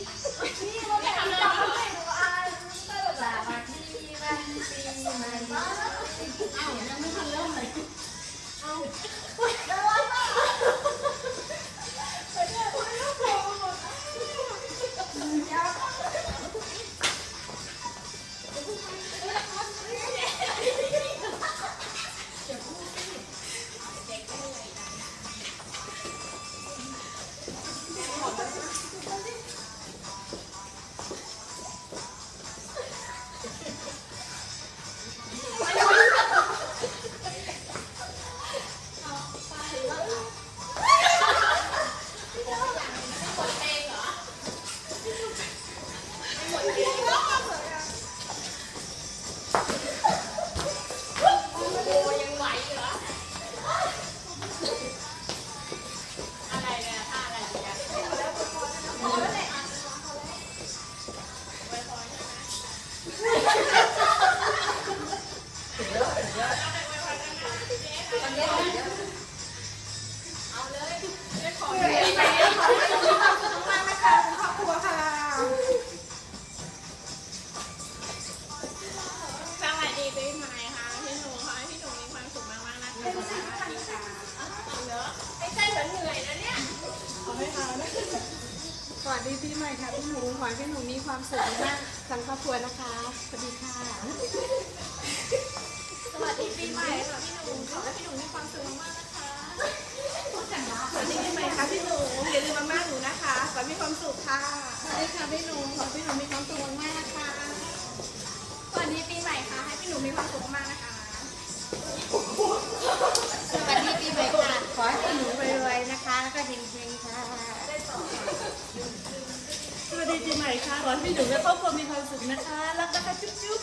นี่เราแต่งจำไม่ดูอ่านตลอดละมาที่มันปีใหม่วยังไม่ทันเริ่มเลย สวัสดีปีใหม่ค่ะพี่หนูขอให้พี่หนูมีความสุขมากๆนะคะสวัสดีค่ะเนอะไม่ใช่เหมือนเหนื่อยนะเนี่ยเอาไม่เอานะสวัสดีปีใหม่ค่ะพี่หนูขอให้พี่หนูมีความสุขมากทั้งครอบครัวนะคะ สวัสดีค่ะ สวัสดีปีใหม่ค่ะพี่หนูขอให้พี่หนูมีความสุขมากๆนะคะสวัสดีปีใหม่ค่ะพี่หนูอย่าลืมมาม่าหนูนะคะขอให้มีความสุขค่ะสวัสดีค่ะพี่หนูขอให้พี่หนูมีความสุขมากๆนะคะสวัสดีปีใหม่ค่ะให้พี่หนูมีความสุขมากๆนะคะ สวัสดีปีใหม่ค่ะ ขอให้คุณหนูรวยๆนะคะ แล้วก็เฮงๆค่ะ สวัสดีปีใหม่ค่ะขอให้พี่หนูและครอบครัวมีความสุขนะคะ รักนะคะจุ๊บ